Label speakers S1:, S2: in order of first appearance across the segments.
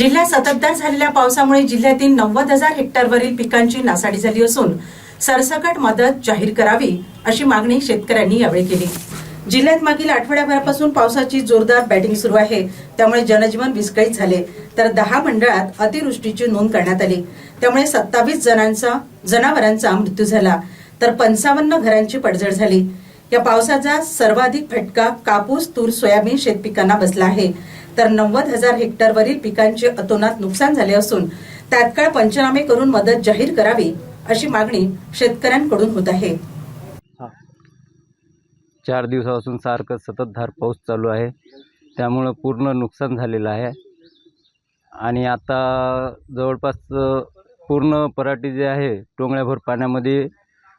S1: जिल्ह्यात सततधार झालेल्या पावसामुळे जिल्ह्यातील नव्वद हजार हेक्टरवरील पिकांची नासाडी झाली असून सरसकट मदत जाहीर करावी अशी मागणी शेतकऱ्यांनी यावेळी केली. जिल्ह्यात मागील आठवड्याभरापासून पावसाची जोरदार बॅटिंग सुरू आहे. त्यामुळे जनजीवन विस्कळीत झाले. तर दहा मंडळात अतिवृष्टीची नोंद करण्यात आली. त्यामुळे सत्तावीस जणांचा जनावरांचा मृत्यू झाला. तर पंचावन्न घरांची पडझड झाली. या पावसाचा सर्वाधिक फटका कापूस तूर सोयाबीन शेतपिकांना बसला आहे. तर नव्वद हजार हेक्टरवरील पिकांचे अतोनात नुकसान झाले असून तात्काळ पंचनामे करून मदत जाहीर करावी अशी मागणी शेतकऱ्यांकडून होत आहे.
S2: चार दिवसापासून सारखं सततधार पाऊस चालू आहे. त्यामुळं पूर्ण नुकसान झालेलं आहे. आणि आता जवळपास पूर्ण पराठी जे आहे टोंगळ्याभर पाण्यामध्ये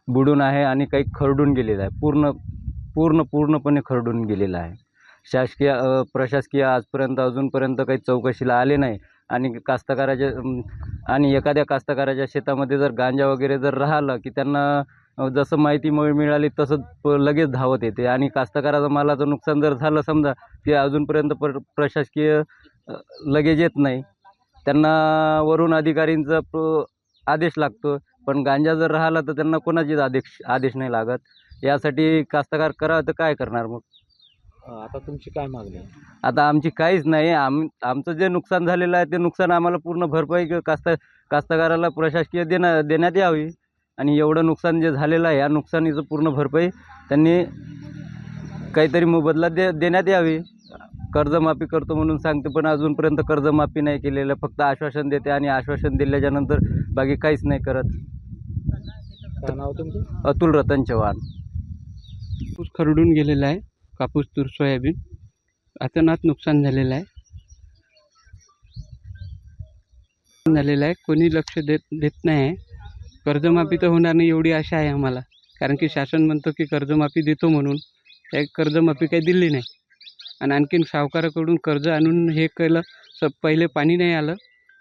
S2: बुडून आहे आणि काही खरडून गेलेलं आहे. पूर्ण पूर्ण पूर्णपणे खरडून गेलेलं आहे. शासकीय प्रशासकीय आजपर्यंत अजूनपर्यंत काही चौकशीला आले नाही. आणि कास्तकाराच्या आणि एखाद्या कास्तकाराच्या शेतामध्ये जर गांजा वगैरे जर राहिलं की त्यांना जसं माहिती मिळाली तसं प- लगेच धावत येते. आणि कास्तकाराचं मालाचं नुकसान जर झालं समजा ते अजूनपर्यंत पर प्रशासकीय लगेच येत नाही. त्यांना वरून अधिकारींचा आदेश लागतो. पण गांजा जर राहिला तर त्यांना कोणाचीच आदेश आदेश नाही लागत. यासाठी कास्तकार करावं तर काय करणार मग?
S3: आता तुमची काय मागणी आहे?
S2: आता आमची काहीच नाही. आम आमचं जे नुकसान झालेलं आहे ते नुकसान आम्हाला पूर्ण भरपाई क- कास्त कास्तकाराला प्रशासकीय देण्या देण्यात यावी. आणि एवढं नुकसान जे झालेलं आहे या नुकसानीचं पूर्ण भरपाई त्यांनी काहीतरी मोबदला दे देण्यात यावी. कर्जमाफी करतो म्हणून सांगते पण अजूनपर्यंत कर्जमाफी नाही केलेलं फक्त आश्वासन देते आणि आश्वासन दिल्याच्यानंतर बाकी काहीच नाही करत.
S3: नाव तुमचं?
S2: अतुल रतन चव्हाण.
S4: कापूस खरडून गेलेला आहे कापूस तूर सोयाबीन. अचानक नुकसान झालेलं आहे. झालेलं आहे कोणी लक्ष देत देत नाही आहे. कर्जमाफी तर होणार नाही एवढी आशा आहे आम्हाला. कारण की शासन म्हणतो की कर्जमाफी देतो म्हणून. त्या कर्जमाफी काही दिली नाही. आणि आणखीन सावकाराकडून कर्ज आणून हे केलं. स पहिले पाणी नाही आलं.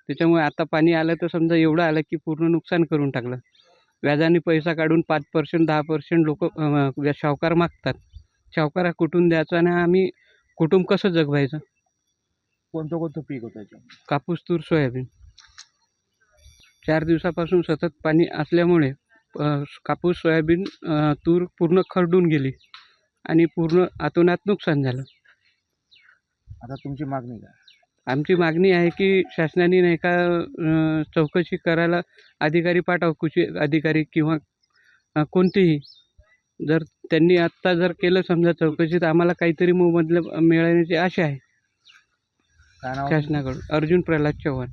S4: त्याच्यामुळे आता पाणी आलं तर समजा एवढं आलं की पूर्ण नुकसान करून टाकलं. व्याजाने पैसा काढून पाच पर्सेंट दहा पर्सेंट लोक सावकार मागतात. सावकारा कुठून द्यायचा आणि आम्ही कुटुंब कसं जगवायचं?
S3: कोणतं कोणतं पीक होतं याच्यात?
S4: कापूस तूर सोयाबीन. चार दिवसापासून सतत पाणी असल्यामुळे अ, कापूस सोयाबीन अ, तूर पूर्ण खरडून गेली आणि पूर्ण आतोनात नुकसान झालं.
S3: आता तुमची मागणी काय?
S4: आमची मागणी आहे की शासनाने नाही का अ, चौकशी करायला अधिकारी पाठव कृषी अधिकारी किंवा अ, कोणतेही. जर त्यांनी आत्ता जर केलं समजा चौकशी तर आम्हाला काहीतरी मोबदला मिळण्याची आशा आहे.
S3: काय नाव? तुमचं?
S4: शासनाकडून. अर्जुन प्रल्हाद चव्हाण.